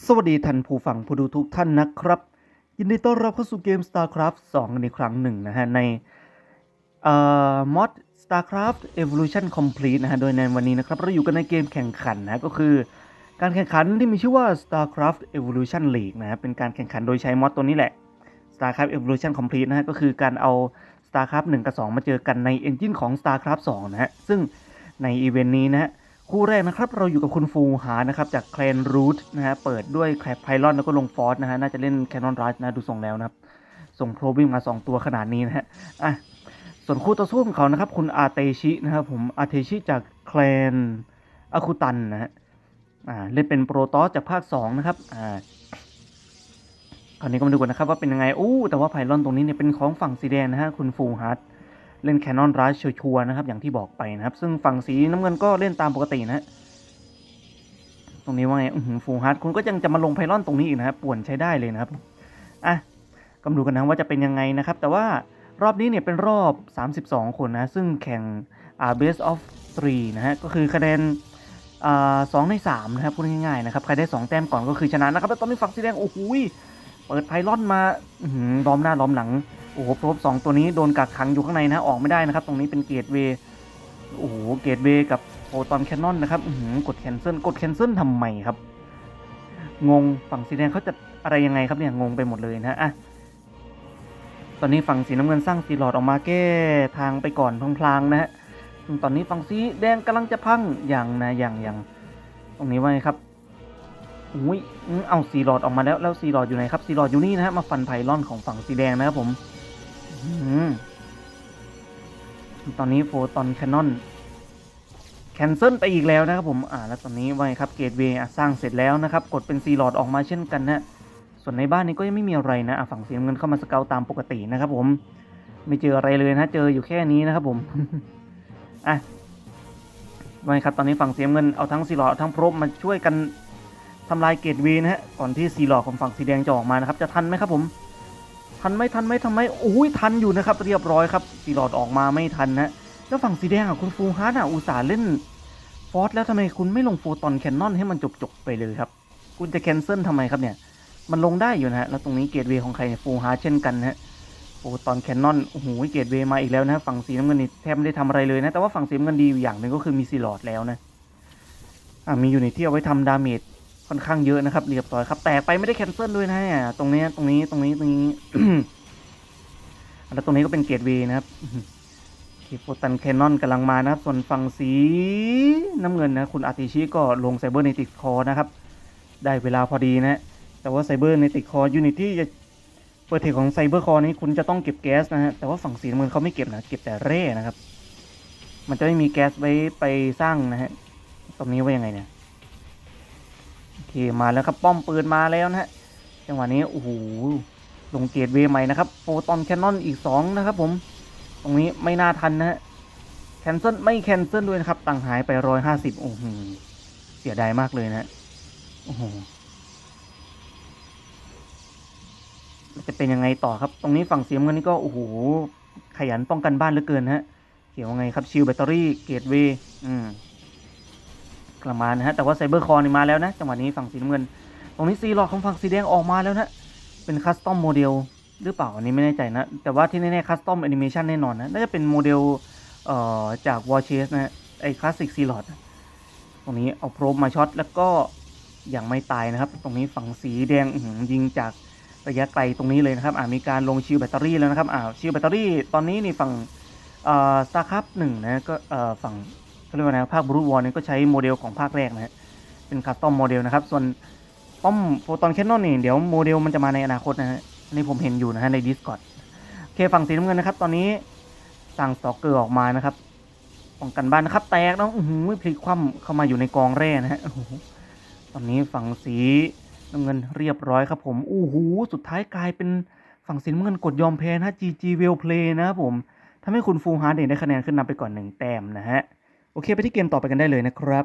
สวัสดีท่านผู้ฟังผู้ดูทุกท่านนะครับ ยินดีต้อนรับเข้าสู่เกม StarCraft 2 ในครั้งหนึ่งนะฮะ ในเอ่อมอด StarCraft Evolution Complete นะฮะ โดยในวันนี้นะครับ เราอยู่กันในเกมแข่งขันนะก็คือ การแข่งขันที่มีชื่อว่า StarCraft Evolution League นะฮะ เป็นการแข่งขันโดยใช้มอดตัวนี้แหละ StarCraft Evolution Complete นะฮะ ก็คือการเอา StarCraft 1 กับ 2 มาเจอกันใน Engine ของ StarCraft 2 นะฮะ ซึ่งในอีเวนต์นี้นะฮะ คู่แรกนะครับเราอยู่กับคุณฟูหานะครับจากแคลนรูทนะฮะเปิดด้วยแคลไพลอนแล้วก็ลงฟอสนะฮะน่าจะเล่นแคนนอนรัชนะดูทรงแล้วนะครับ ส่งโพรบิงมา 2 ตัวขนาดนี้นะฮะอะส่วนคู่ต่อสู้ของเขานะครับ คุณอาเตชินะครับผมอาเตชิจากแคลนอาคุตันนะฮะอ่าเล่นเป็นโปรตอสจากภาค 2 นะครับอ่าคราวนี้ก็มาดูกันนะครับว่าเป็นยังไงอู้แต่ว่าไพลอนตรงนี้เนี่ยเป็นของฝั่งสีแดงนะฮะคุณฟูฮาร์ด เล่นแคนนอนรัชชัวร์นะครับ อย่างที่บอกไปนะครับ ซึ่งฝั่งสีน้ำเงินก็เล่นตามปกตินะตรงนี้ว่าไงฟูฮาร์ดคุณก็ยังจะมาลงไพลอนตรงนี้อีกนะครับป่วนใช้ได้เลยนะครับอะก็มาดูกันนะว่าจะเป็นยังไงนะครับ แต่ว่ารอบนี้เนี่ยเป็นรอบ 32 คนนะ ซึ่งแข่งอ่า best of 3นะฮะก็คือคะแนนอ่าสองใน3นะครับพูดง่ายๆนะครับใครได้ 2 แต้มก่อนก็คือชนะนะครับแล้วตอนนี้ฝั่งสีแดงโอ้โหเปิดไพลอนมาอื้อหือล้อมหน้าล้อมหลัง โอ้โหครบสองตัวนี้โดนกักขังอยู่ข้างในนะออกไม่ได้นะครับ ตรงนี้เป็นเกตเวย์โอ้โหเกตเวย์กับโปรตอนแคนนอนนะครับหือกดแคนเซิลกดแคนเซิลทำไมครับ งงฝั่งสีแดงเขาจะอะไรยังไงครับเนี่ยงงไปหมดเลยนะอะตอนนี้ฝั่งสีน้ำเงินสร้างสีหลอดออกมาแก้ทางไปก่อนพลางๆนะฮะตอนนี้ฝั่งสีแดงกำลังจะพังอย่างนะอย่างอย่างตรงนี้ไว่าไงครับอุ้ยอื้อเอาสีหลอดออกมาแล้วแล้วสีหลอดอยู่ไหนครับสีหลอดอยู่นี่นะฮะมาฟันไพลอนของฝั่งสีแดงนะครับผม ตอนนี้โฟตอนแคนนอนแคนเซิลไปอีกแล้วนะครับผม อ่า แล้วตอนนี้ว่าไงครับเกตเวย์สร้างเสร็จแล้วนะครับ กดเป็นซีหลอดออกมาเช่นกันนะส่วนในบ้านนี้ก็ยังไม่มีอะไรนะฝั่งสีน้ำเงินเข้ามาสเกลตามปกตินะครับผม ไม่เจออะไรเลยนะ เจออยู่แค่นี้นะครับผม อะว่าไงครับตอนนี้ฝั่งสีน้ำเงินเอาทั้งซีหลอดทั้งโพรบมาช่วยกันทำลายเกตเวย์นะฮะ ก่อนที่ซีหลอดของฝั่งสีแดงจะออกมานะครับ จะทันไหมครับผม ทันไหมทันไหมทันไหมโอ้ยทันอยู่นะครับ เรียบร้อยครับสีหลอดออกมาไม่ทันนะแล้วฝั่งสีแดงอะคุณฟูฮาร์ดอะอุตส่าห์เล่นฟอสแล้วทำไมคุณไม่ลงโฟตอนแคนนอนให้มันจบๆไปเลยครับ คุณจะแคนเซิลทำไมครับเนี่ย มันลงได้อยู่นะฮะ แล้วตรงนี้เกตเวของใครฟูฮาร์ดเช่นกันนะฮะโฟตอนแคนนอนโอ้โหเกตเวมาอีกแล้วนะฝั่งสีน้ำเงินนี่แทบไม่ได้ทำอะไรเลยนะ แต่ว่าฝั่งสีน้ำเงินดีอยู่อย่างหนึ่งก็คือมีซีหลอดแล้วนะอ่ามีอยู่ในที่เอาไว้ทำดาเมจ ค่อนข้างเยอะนะครับเรียบร้อยครับ แตกไปไม่ได้แคนเซิลด้วยนะเนี่ยตรงนี้ตรงนี้ตรงนี้ตรงนี้แล้วตรงนี้ก็เป็นเกตเวย์นะครับคีโฟตันแคนนอนกำลังมานะครับ ส่วนฝั่งสีน้ำเงินนะ คุณอาติชิก็ลงไซเบอร์ในติดคอนะครับ ได้เวลาพอดีนะ แต่ว่าไซเบอร์ในติดคอยูนิตที่จะเปิดเทคของไซเบอร์คอนี้คุณจะต้องเก็บแก๊สนะฮะแต่ว่าฝั่งสีน้ำเงินเขาไม่เก็บนะ เก็บแต่เร่นะครับ มันจะไม่มีแก๊สไว้ไปสร้างนะฮะตรงนี้ว่ายังไงเนี่ย เคมาแล้วครับป้อมปืนมาแล้วนะฮะจังหวะนี้โอ้โหลงเกตเวใหม่นะครับโฟตอนแคนนอนอีก2นะครับผม ตรงนี้ไม่น่าทันนะฮะแคนเซิลไม่แคนเซิลด้วยนะครับตังหายไปร้อยห้าสิบโอ้โหเสียดายมากเลยนะโอ้โหจะเป็นยังไงต่อครับ ตรงนี้ฝั่งเสียมเงินนี่ก็โอ้โหขยันป้องกันบ้านเหลือเกินฮะเขียวว่าไงครับชิลแบตเตอรี่เกตเวอืม กลับมานะฮะแต่ว่าไซเบอร์คอร์นี่มาแล้วนะจังหวะนี้ฝั่งสีน้ำเงิน ตรงนี้ซีหลอกของฝั่งสีแดงออกมาแล้วนะเป็นคัสตอมโมเดลหรือเปล่าอันนี้ไม่แน่ใจนะ แต่ว่าที่แน่ๆคัสตอมแอนิเมชันแน่นอนนะน่าจะเป็นโมเดลเอ่อจากวอร์เชสนะไอคลาสสิกซีหลอดตรงนี้เอาโพรบมาช็อตแล้วก็ยังไม่ตายนะครับ ตรงนี้ฝั่งสีแดงยิงจากระยะไกลตรงนี้เลยนะครับอ่ามีการลงชิลแบตเตอรี่แล้วนะครับอ่าชิลแบตเตอรี่ตอนนี้นี่ฝั่งเอ่อสตาร์คัพหนึ่งนะก็เอ่อฝั่ง เรียกว่าไงภาคบรูทวอร์นี่ยก็ใช้โมเดลของภาคแรกนะฮะเป็นคัสตอมโมเดลนะครับส่วนป้อมโฟตอนแคนนอนนี่เดี๋ยวโมเดลมันจะมาในอนาคตนะฮะนนี้ผมเห็นอยู่นะฮะใน Discord โอเคฝั่งสีน้ำเงินนะครับ ตอนนี้สั่งสตอกเกอร์ออกมานะครับป้องกันบ้านนะครับ แตกแล้วอื้อหือพลิกคว่ำเข้ามาอยู่ในกองแร่นะฮะโอ้โหตอนนี้ฝั่งสีน้ำเงินเรียบร้อยครับผมโอ้โหสุดท้ายกลายเป็นฝั่งสีน้ำเงินกดยอมแพ้นะ GG Well Play นะครับผมทำให้คุณฟูฮาร์ดได้คะแนนขึ้นนำไปก่อนหนึ่งแต้มนะฮะ โอเค ไปที่เกมต่อไปกันได้เลยนะครับ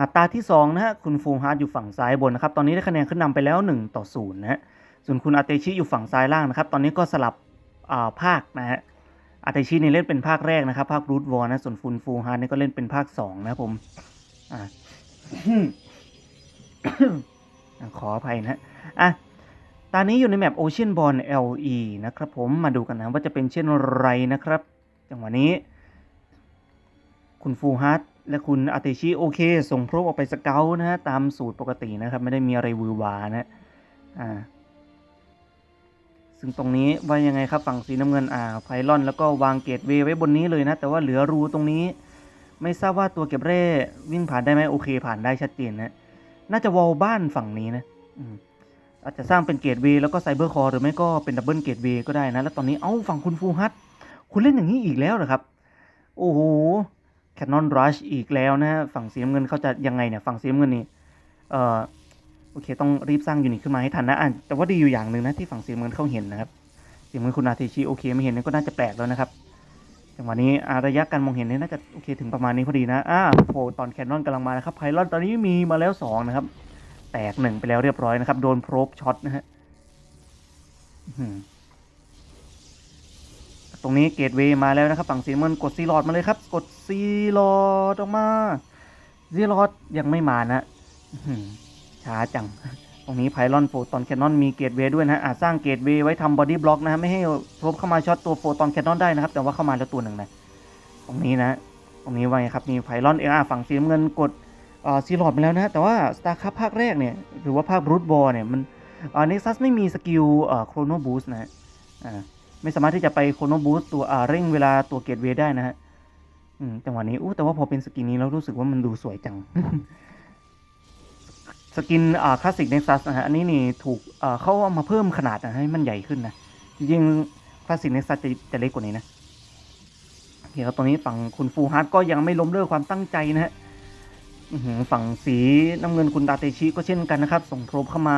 อัตราที่ 2 นะฮะ คุณฟูฮาร์ดอยู่ฝั่งซ้ายบนนะครับ ตอนนี้ได้คะแนนขึ้นนำไปแล้ว 1 ต่อ0นะฮะ ส่วนคุณอาเตชิอยู่ฝั่งซ้ายล่างนะครับ ตอนนี้ก็สลับอ่าภาคนะฮะ อาเตชินี่เล่นเป็นภาคแรกนะครับ ภาครูทวอร์นะ ส่วนฟุนฟูฮาร์ดนี่ยก็เล่นเป็นภาค 2 นะผมอ่าขออภัยนะอะ ตอนนี้อยู่ในแมป Ocean Bond LE นะครับผม มาดูกันนะว่าจะเป็นเช่นไรนะครับ จังหวะนี้ คุณฟูฮาร์ดและคุณอาเตชิโอเค ส่งโปรบออกไปสเกลนะฮะ ตามสูตรปกตินะครับ ไม่ได้มีอะไรวือวานะอ่าซึ่งตรงนี้ว่ายังไงครับฝั่งสีน้ำเงินอ่าไพลอน แล้วก็วางเกตเวไว้บนนี้เลยนะ แต่ว่าเหลือรูตรงนี้ ไม่ทราบว่าตัวเก็บเร่วิ่งผ่านได้ไหมโอเค ผ่านได้ชัดเจนนะน่าจะวอลบ้านฝั่งนี้นะอือาจจะสร้างเป็นเกตเวแล้วก็ไซเบอร์คอร์หรือไม่ก็เป็นดับเบิลเกตเวก็ได้นะ แล้วตอนนี้เอ้าฝั่งคุณฟูฮัต คุณเล่นอย่างนี้อีกแล้วเหรอครับ โอ้โหแคนนอนรัชอีกแล้วนะฝั่งสีน้ำเงินเขาจะยังไงเนี่ยฝั่งสีน้ำเงินนี่เอ่อโอเคต้องรีบสร้างยูนิตขึ้นมาให้ทันนะอะแต่ว่าดีอยู่อย่างหนึ่งนะที่ฝั่งสีน้ำเงินเขาเห็นนะครับสีน้ำเงินคุณอาเทชิโอเคไม่เห็นนี่ก็น่าจะแปลกแล้วนะครับจังหวะนี้อาระยะการมองเห็นเนี่ยน่าจะโอเคถึงประมาณนี้พอดีนะอ่าโฟตอนแคนนอนกำลังมานะครับไพลอนตอนนี้มีมาแล้วสองนะครับแตกหนึ่งไปแล้วเรียบร้อยนะครับโดนโพรบช็อตนะฮะ ตรงนี้เกตเวย์มาแล้วนะครับฝั่งสีน้ำเงินกดซีลอดมาเลยครับ กดซีลอดออกมาซีลอดยังไม่มานะช้าจัง ตรงนี้ไพลอนโฟตอนแคนนอนมีเกตเวย์ด้วยนะอาจสร้างเกตเวย์ไว้ทำบอดี้บล็อกนะฮะไม่ให้โพรบเข้ามาช็อตตัวโฟตอนแคนนอนได้นะครับ แต่ว่าเข้ามาแล้วตัวหนึ่งนะ ตรงนี้นะ ตรงนี้ไว้ครับมีไพลอนเออาฝั่งสีเงินกดซีลอดมาแล้วนะ แต่ว่า StarCraft ภาคแรกเนี่ยหรือว่าภาค Root War เนี่ยมันอ่า Nexus ไม่มีสกิลอ่า Chrono Boost นะฮะอ่า ไม่สามารถที่จะไป Chrono Boost ตัวอ่าเร่งเวลาตัวเกตเวได้นะฮะจังหวะนี้อู้แต่ว่าพอเป็นสกินนี้แล้วรู้สึกว่ามันดูสวยจัง สกินอ่าคลาสสิก Nexus นะฮะอันนี้นี่ถูกอ่าเขาเอามาเพิ่มขนาดนะให้มันใหญ่ขึ้นนะจริงคลาสสิก Nexus จะจะเล็กกว่านี้นะเดี๋ยวตอนนี้ฝั่งคุณฟูฮาร์ดก็ยังไม่ล้มเลิกความตั้งใจนะฮะฝั่งสีน้ำเงินคุณตาเตชิก็เช่นกันนะครับ ส่งโทรบเข้ามา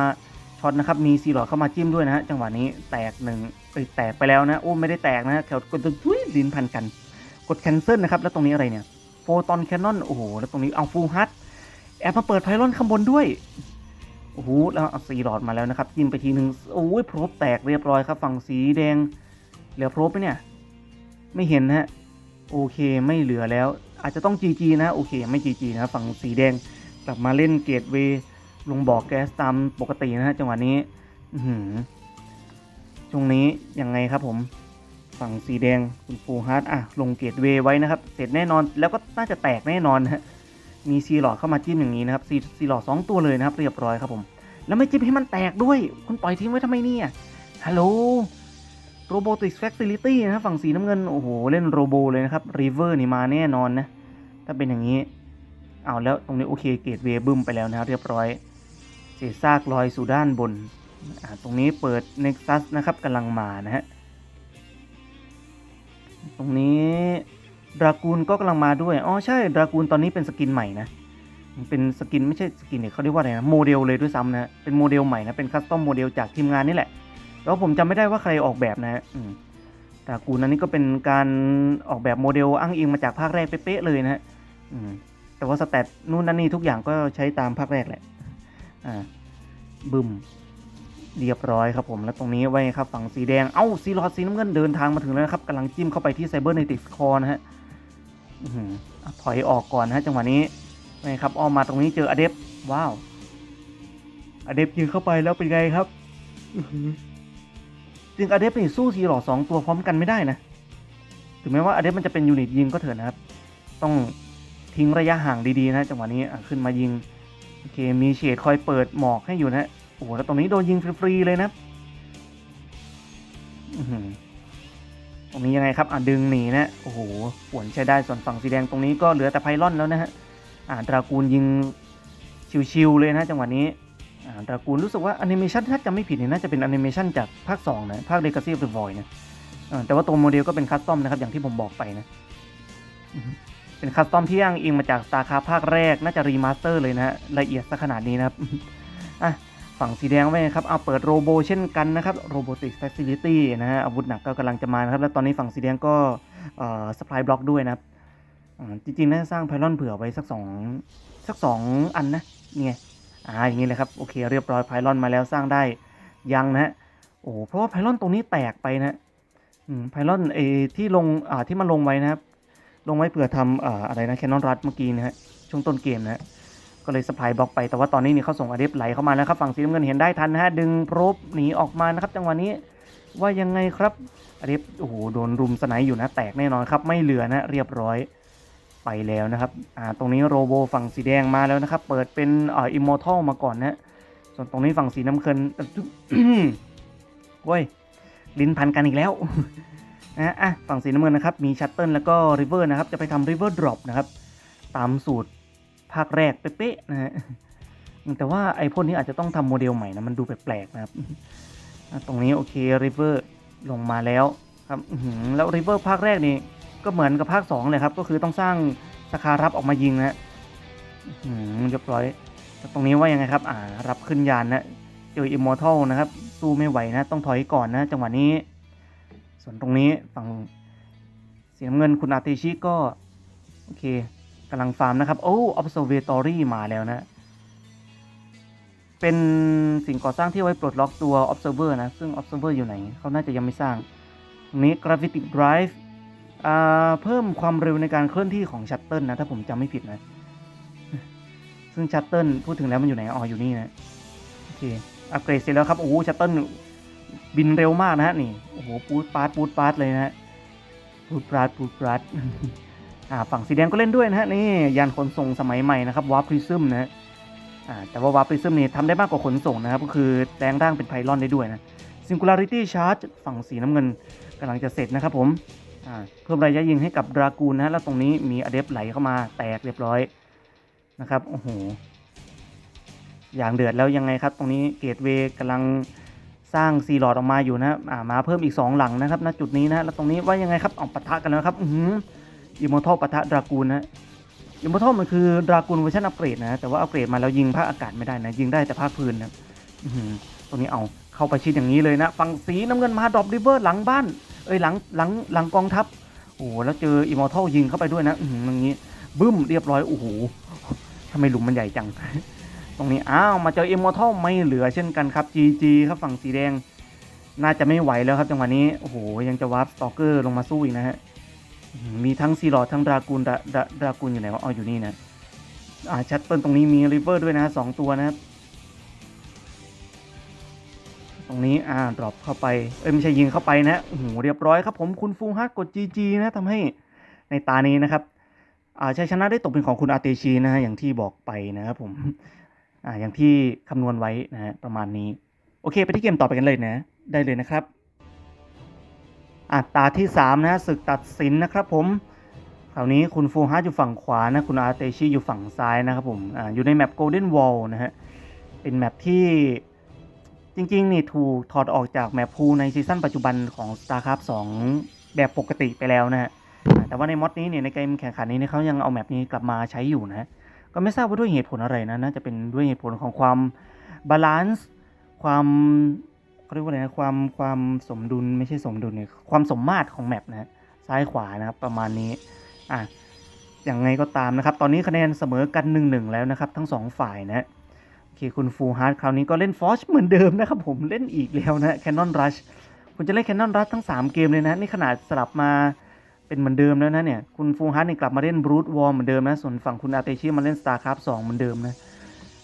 ช็อตนะครับมีซีหลอดเข้ามาจิ้มด้วยนะฮะจังหวะนี้แตกหนึ่งเอ้ยแตกไปแล้วนะโอ้ไม่ได้แตกนะแถวกดทุยลิ้นพันกัน กดแคนเซิลนะครับแล้วตรงนี้อะไรเนี่ยโฟตอนแคนนอนโอ้โหแล้วตรงนี้เอาฟูลฮัทแอบมาเปิดไพลอนข้างบนด้วยโอ้โหแล้วเอาซีหลอดมาแล้วนะครับจิ้มไปทีหนึ่งโอ้ยโพรบแตกเรียบร้อยครับฝั่งสีแดงเหลือโพรบไหมเนี่ยไม่เห็นนะฮะโอเคไม่เหลือแล้ว อาจจะต้อง GG นะโอเคไม่ GG นะฝั่งสีแดงกลับมาเล่นเกตเวย์ ลงบอกแก๊สตามปกตินะฮะจังหวะนี้ช่วงนี้ยังไงครับผม ฝั่งสีแดงคุณฟูฮาร์ดอะ ลงเกตเวย์ไว้นะครับ เสร็จแน่นอนแล้วก็น่าจะแตกแน่นอนนะฮะมีซีหลอดเข้ามาจิ้มอย่างนี้นะครับซีซีหลอดสองตัวเลยนะครับ เรียบร้อยครับผม แล้วไม่จิ้มให้มันแตกด้วย คุณปล่อยทิ้งไว้ทำไมเนี่ยฮัลโหลโรบอติกแฟคซิลิตี้นะฝั่งสีน้ำเงิน โอ้โห เล่นโรโบเลยนะครับรีเวอร์นี่มาแน่นอนนะ ถ้าเป็นอย่างนี้ เอาแล้วตรงนี้โอเคเกตเวย์บึ้มไปแล้วนะครับเรียบร้อย เศษซากลอยสู่ด้านบน ตรงนี้เปิด Nexus นะครับกำลังมานะฮะ ตรงนี้ดรากูนก็กำลังมาด้วย อ๋อใช่ดรากูนตอนนี้เป็นสกินใหม่นะ เป็นสกินไม่ใช่สกินเนี่ยเขาเรียกว่าอะไรนะโมเดลเลยด้วยซ้ำนะ เป็นโมเดลใหม่นะ เป็นคัสตอมโมเดลจากทีมงานนี่แหละ แล้วผมจำไม่ได้ว่าใครออกแบบนะฮะดรากูนอันนี้ก็เป็นการออกแบบโมเดลอ้างอิงมาจากภาคแรกเป๊ะๆเลยนะฮะแต่ว่าสแตทนู่นนั่นนี่ทุกอย่างก็ใช้ตามภาคแรกแหละ อ่าบึมเรียบร้อยครับผมแล้วตรงนี้ไว้ครับฝั่งสีแดงเอ้าซีรอดสีน้ำเงินเดินทางมาถึงแล้วนะครับกำลังจิ้มเข้าไปที่ไซเบอร์เนติกคอนะฮะอือหืออะถอยออกก่อนนะฮะจังหวะนี้ไว้ครับอ้อมมาตรงนี้เจออเดฟว้าวอเดฟยิงเข้าไปแล้วเป็นไงครับอือหือจริงอเดฟนี่สู้ซีรอดสองตัวพร้อมกันไม่ได้นะถึงแม้ว่าอเดฟมันจะเป็นยูนิตยิงก็เถอะนะครับ ต้องทิ้งระยะห่างดีๆนะจังหวะนี้ขึ้นมายิง โอเคมีเฉดคอยเปิดหมอกให้อยู่นะโอ้โหแล้วตรงนี้โดนยิงฟรีๆเลยนะอือหือตรงนี้ยังไงครับอะดึงหนีนะโอ้โหปวนใช้ได้ส่วนฝั่งสีแดงตรงนี้ก็เหลือแต่ไพลอนแล้วนะฮะอ่าดรากูลยิงชิวๆเลยนะจังหวะนี้อ่าดรากูลรู้สึกว่าแอนิเมชันถ้าจำไม่ผิดเนี่ยน่าจะเป็นแอนิเมชันจากภาค2นะภาค Legacy of the Void นะแต่ว่าตัวโมเดลก็เป็นคัสตอมนะครับอย่างที่ผมบอกไปนะ เป็นคัสตอมที่อ้างอิงมาจาก StarCraft ภาคแรก น่าจะรีมาสเตอร์เลยนะฮะละเอียดซะขนาดนี้นะครับอะฝั่งสีแดงไว้นะครับ เอาเปิดโรโบเช่นกันนะครับ Robotics Facility นะฮะอาวุธหนักก็กำลังจะมานะครับ แล้วตอนนี้ฝั่งสีแดงก็เอ่อ supply block ด้วยนะครับจริงๆน่าจะสร้างไพลอนเผื่อไว้สักสองสักสองอันนะนี่ไงอ่าอย่างนี้เลยครับโอเคเรียบร้อยไพลอนมาแล้วสร้างได้ยังนะฮะโอ้เพราะว่าไพลอนตรงนี้แตกไปนะไพลอนเอที่ลงอ่าที่มันลงไว้นะครับ ลงไว้เผื่อทำออะไรนะแคนนอนรัดเมื่อกี้นะฮะช่วงต้นเกมนะฮะก็เลยสปายบล็อกไปแต่ว่าตอนนี้นี่เขาส่งอาเดฟไหลเข้ามาแล้วครับฝั่งสีน้ำเงินเห็นได้ทันนะฮะดึงโปรบหนีออกมานะครับจังหวะนี้ว่ายังไงครับอาเดฟโอ้โหโดนรุมสไนอยู่นะแตกแน่นอนครับไม่เหลือนะเรียบร้อยไปแล้วนะครับอ่าตรงนี้โรโบฝั่งสีแดงมาแล้วนะครับเปิดเป็นอ่ออิมมอร์ทัลมาก่อนนะส่วนตรงนี้ฝั่งสีน้ำเงินโว้ยลิ้นพันกันอีกแล้ว นะอะฝั่งสีน้ำเงินนะครับ มีชัตเติลแล้วก็ริเวอร์นะครับ จะไปทำริเวอร์ดรอปนะครับ ตามสูตรภาคแรกเป๊ะๆนะฮะแต่ว่าไอพวกนี้อาจจะต้องทำโมเดลใหม่นะ มันดูแปลกๆนะครับ ตรงนี้โอเคริเวอร์ลงมาแล้วครับแล้วริเวอร์ภาคแรกนี่ก็เหมือนกับภาค 2 เลยครับ ก็คือต้องสร้างสคารับออกมายิงนะฮะเรียบร้อย ตรงนี้ว่ายังไงครับ อ่า รับขึ้นยานนะ เจออิมมอร์ทัลนะครับ สู้ไม่ไหวนะ ต้องถอยก่อนนะ จังหวะนี้ ส่วนตรงนี้ฝั่งเสียเงินคุณอาเตชิก็ โอเคกำลังฟาร์มนะครับ โอ้ observatory มาแล้วนะ เป็นสิ่งก่อสร้างที่ไว้ปลดล็อกตัว observer นะ ซึ่ง observer อยู่ไหน เขาน่าจะยังไม่สร้างตรงนี้ gravity drive เพิ่มความเร็วในการเคลื่อนที่ของชัตเติลนะ ถ้าผมจำไม่ผิดนะ ซึ่งชัตเติลพูดถึงแล้วมันอยู่ไหน อ๋อ อยู่นี่นะ โอเค อัปเกรดเสร็จแล้วครับ โอ้ชัตเติล บินเร็วมากนะฮะนี่โอ้โหปูดปาร์ตปูดปาร์ตเลยนะฮะปูดปาร์ตปูดปาร์ตอ่าฝั่งสีแดงก็เล่นด้วยนะฮะนี่ยานขนส่งสมัยใหม่นะครับวาร์ปริซึมนะฮะอ่าแต่ว่าวาร์ปริซึมนี่ทำได้มากกว่าขนส่งนะครับก็คือแปลงร่างเป็นไพลอนได้ด้วยนะ Singularity Charge ฝั่งสีน้ำเงินกำลังจะเสร็จนะครับผมอ่าเพิ่มระยะยิงให้กับดรากูนนะฮะแล้วตรงนี้มีอเดฟไหลเข้ามาแตกเรียบร้อยนะครับโอ้โหอย่างเดือดแล้วยังไงครับ ตรงนี้เกตเวย์กำลัง สร้างซีหลอดออกมาอยู่นะอ่ามาเพิ่มอีก 2 หลังนะครับณจุดนี้นะแล้วตรงนี้ว่ายังไงครับเอาปะทะกันแล้วครับอืออิมมอร์ทัลปะทะดรากูนนะอิมมอร์ทัลมันคือดรากูนเวอร์ชันอัปเกรดนะแต่ว่าอัปเกรดมาแล้วยิงภาคอากาศไม่ได้นะยิงได้แต่ภาคพื้นนะอื้อหือตรงนี้เอาเข้าไปชิดอย่างนี้เลยนะฝั่งสีน้ำเงินมาดรอปริเวอร์หลังบ้านเอ้ยหลังหลังหลังกองทัพโอ้โหแล้วเจออิมมอร์ทัลยิงเข้าไปด้วยนะอือหืออย่างนี้บึ้มเรียบร้อยโอ้โหทำไมหลุมมันใหญ่จัง ตรงนี้อ้าวมาเจอเอ m มมอร์ทัลไม่เหลือเช่นกันครับ GG ครับฝั่งสีแดง น่าจะไม่ไหวแล้วครับจังหวะนี้ โอ้โห ยังจะวาร์ปสตอกเกอร์ลงมาสู้อีกนะฮะ มีทั้งซีลอดทั้งดรากูนดราดราดรากูนอยู่ไหนวะอ๋ออยู่นี่นะอ่าชัตเปิลตรงนี้มีริเวอร์ด้วยนะสองตัวนะครับ ตรงนี้อ่าดรอปเข้าไป เอ้ยไม่ใช่ยิงเข้าไปนะโอ้โหเรียบร้อยครับผมคุณฟูฮาร์ดกด GG นะทำให้ในตานี้นะครับอ่าชัยชนะได้ตกเป็นของคุณอาเตชีนะฮะอย่างที่บอกไปนะครับผม อ่าอย่างที่คำนวณไว้นะฮะประมาณนี้ โอเค ไปที่เกมต่อไปกันเลยนะ ได้เลยนะครับอะตาที่ 3 นะศึกตัดสินนะครับผมคราวนี้คุณฟูฮาอยู่ฝั่งขวานะคุณอาเตชิอยู่ฝั่งซ้ายนะครับผมอ่าอยู่ในแมป Golden Wall นะฮะเป็นแมปที่จริงๆนี่ถูกถอดออกจากแมปพูในซีซั่นปัจจุบันของ StarCraft 2 แบบปกติไปแล้วนะฮะแต่ว่าในมอดนี้เนี่ยในเกมแข่งขันนี้เนี่ยเขายังเอาแมปนี้กลับมาใช้อยู่นะ ก็ไม่ทราบว่าด้วยเหตุผลอะไรนะน่าจะเป็นด้วยเหตุผลของความบาลานซ์ความเขาเรียกว่าอะไรนะความความสมดุลไม่ใช่สมดุลเนี่ยความสมมาตรของแมปนะซ้ายขวานะครับประมาณนี้อะอย่างไงก็ตามนะครับ ตอนนี้คะแนนเสมอกันหนึ่งหนึ่งแล้วนะครับ ทั้งสองฝ่ายนะโอเคคุณฟูฮาร์ดคราวนี้ก็เล่นฟอชเหมือนเดิมนะครับผมเล่นอีกแล้วนะแคนนอนรัชคุณจะเล่นแคนนอนรัชทั้ง 3 เกมเลยนะ นี่ขนาดสลับมา เป็นเหมือนเดิมแล้วนะเนี่ย คุณฟูฮาร์ดนี่ยกลับมาเล่นบรูทวอลเหมือนเดิมนะ ส่วนฝั่งคุณอาเตชิมาเล่น StarCraft 2 เหมือนเดิมนะ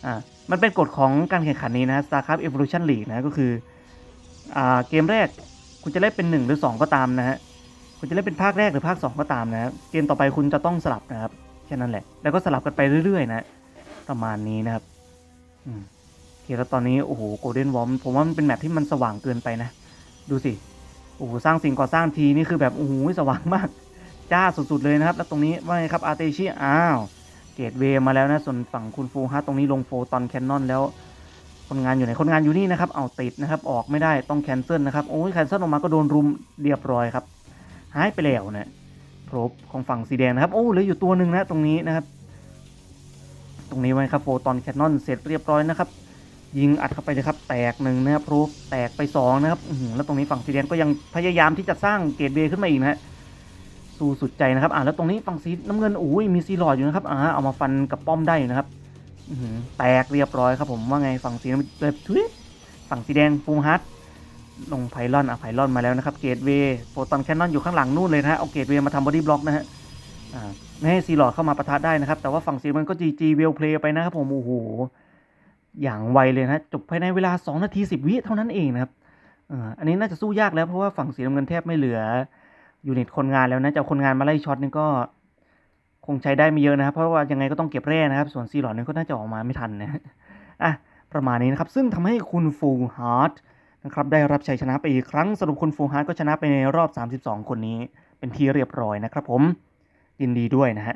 อ่า มันเป็นกฎของการแข่งขันนี้นะ StarCraft Evolution League นะ ก็คือ อ่า เกมแรกคุณจะเล่นเป็น 1 หรือ 2 ก็ตามนะฮะ คุณจะเล่นเป็นภาคแรกหรือภาค 2 ก็ตามนะ เกมต่อไปคุณจะต้องสลับนะครับ แค่นั้นแหละ แล้วก็สลับกันไปเรื่อยๆ นะ ประมาณนี้นะครับ อืมโอเคแล้วตอนนี้ โอ้โหโกลเด้นวอมผมว่ามันเป็นแมปที่มันสว่างเกินไปนะ ดูสิ โอ้โหสร้างสิ่งก่อสร้างทีนี่คือแบบโอ้โหสว่างมากจ้าสุดๆเลยนะครับ แล้วตรงนี้ว่าไงครับอาร์เตชิอ้าวเกตเวมาแล้วนะส่วนฝั่งคุณฟูฮาตรงนี้ลงโฟตอนแคนนอนแล้ว คนงานอยู่ไหนคนงานอยู่นี่นะครับเอาติดนะครับออกไม่ได้ต้องแคนเซิลนะครับโอ้ยแคนเซิลออกมาก็โดนรุมเรียบร้อยครับหายไปแล้วนะโปรบของฝั่งสีแดงนะครับโอ้เหลืออยู่ตัวหนึ่งนะตรงนี้นะครับ ตรงนี้ไว้ครับโฟตอนแคนนอนเสร็จเรียบร้อยนะครับ ยิงอัดเข้าไปเลยครับ แตกหนึ่งนะครับโปรบแตกไปสองนะครับแล้วตรงนี้ฝั่งสีแดงก็ยังพยายามที่จะสร้างเกตเวย์ขึ้นมาอีกนะฮะสู้สุดใจนะครับอ่าแล้วตรงนี้ฝั่งสีน้ำเงินโอ้ยมีซีหลอดอยู่นะครับอ่าเอามาฟันกับป้อมได้อยู่นะครับอื้อหือแตกเรียบร้อยครับผมว่าไงฝั่งสีน้ำเงินฝั่งสีแดงฟูฮาร์ดลงไพลอนอะไพลอนมาแล้วนะครับเกตเวย์โฟตอนแคนนอนอยู่ข้างหลังนู่นเลยนะฮะเอาเกตเวย์มาทำบอดี้บล็อกนะฮะไม่ให้ซีหลอดเข้ามาปะทะได้นะครับ แต่ว่าฝั่งสีน้ำเงินก็จีจีเวลเพลย์ไปนะครับผมโอ้โห อย่างไวเลยนะจบภายในเวลา 2 นาที 10 วิเท่านั้นเองนะครับอันนี้น่าจะสู้ยากแล้วเพราะว่าฝั่งสีน้ำเงินแทบไม่เหลือยูนิตคนงานแล้วนะจะคนงานมาไล่ช็อตนี่ก็คงใช้ได้ไม่เยอะนะครับ เพราะว่ายังไงก็ต้องเก็บแร่นะครับ ส่วนซีหลอดนี่ก็น่าจะออกมาไม่ทันนะอะประมาณนี้นะครับ ซึ่งทำให้คุณฟูฮาร์ดนะครับได้รับชัยชนะไปอีกครั้งสรุปคุณฟูฮาร์ดก็ชนะไปในรอบ 32 คนนี้ เป็นที่เรียบร้อยนะครับผมยินดีด้วยนะฮะ